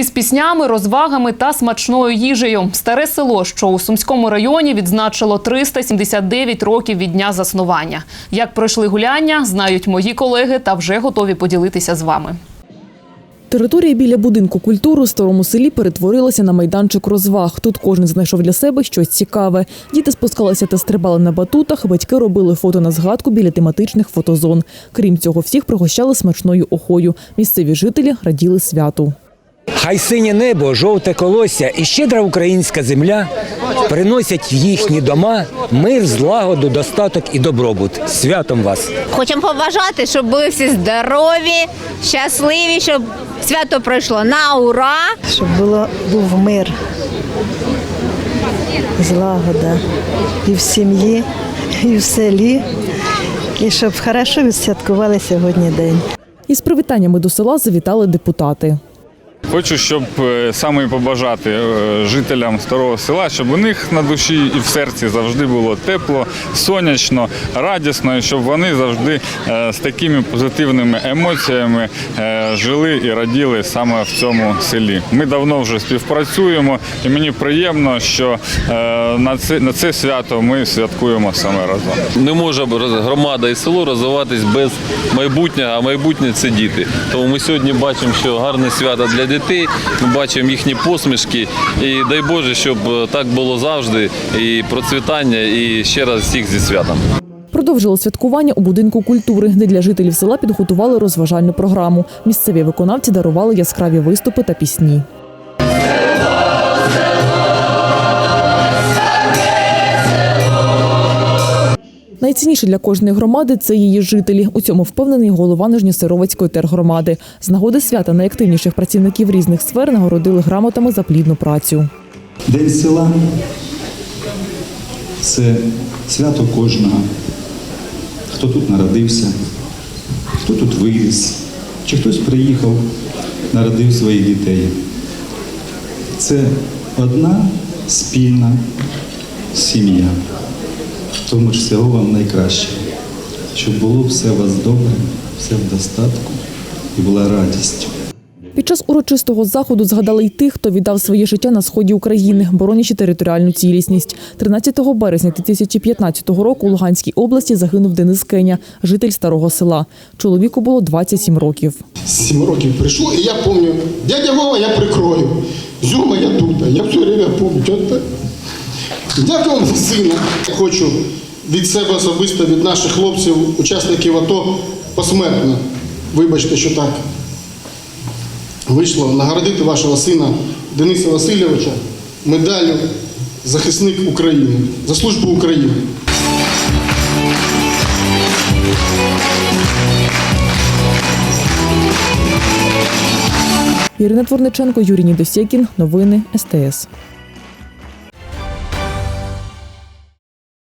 із піснями, розвагами та смачною їжею. Старе село, що у Сумському районі, відзначило 379 років від дня заснування. Як пройшли гуляння, знають мої колеги та вже готові поділитися з вами. Територія біля будинку культури у старому селі перетворилася на майданчик розваг. Тут кожен знайшов для себе щось цікаве. Діти спускалися та стрибали на батутах, батьки робили фото на згадку біля тематичних фотозон. Крім цього, всіх пригощали смачною охою. Місцеві жителі раділи святу. Хай синє небо, жовте колосся і щедра українська земля приносять в їхні дома мир, злагоду, достаток і добробут. Святом вас! Хочемо побажати, щоб були всі здорові, щасливі, щоб свято пройшло на ура. щоб було, був мир, злагода і в сім'ї, і в селі, і щоб хорошо відсвяткували сьогодні день. Із привітаннями до села завітали депутати. Хочу, щоб е, саме побажати е, жителям старого села, щоб у них на душі і в серці завжди було тепло, сонячно, радісно, і щоб вони завжди е, з такими позитивними емоціями жили і раділи саме в цьому селі. Ми давно вже співпрацюємо, і мені приємно, що на це на це свято ми святкуємо саме разом. Не може громада і село розвиватись без майбутнього, а майбутнє це діти. Тому ми сьогодні бачимо, що гарне свято для дітей. Ми бачимо їхні посмішки. І дай Боже, щоб е, так було завжди. І процвітання, і ще раз всіх зі святом. Продовжили святкування у будинку культури, де для жителів села підготували розважальну програму. Місцеві виконавці дарували яскраві виступи та пісні. Найцінніше для кожної громади це її жителі. У цьому впевнений голова Нижньосировицької тергромади. З нагоди свята найактивніших працівників різних сфер нагородили грамотами за плідну працю. День села це свято кожного, хто тут народився, хто тут виріс, чи хтось приїхав, народив своїх дітей. Це одна спільна сім'я. Тому ж всього вам найкраще, щоб було все у вас добре, все в достатку і була радість. Під час урочистого заходу згадали й тих, хто віддав своє життя на сході України, боронячи територіальну цілісність. 13 березня 2015 року у Луганській області загинув Денис Кеня, житель старого села. Чоловіку було 27 років. Сім років прийшло, і я пам'ятаю, дядя Вова, я прикрою. Зюма, я тут. Я все время пам'ятаю. Дякую вам за сина. Хочу від себе особисто, від наших хлопців, учасників АТО, посмертно. Вибачте, що так вийшло. Нагородити вашого сина Дениса Васильовича медаллю захисник України за службу України. Ірина Творниченко, Юрій Нідосєкін. Новини СТС.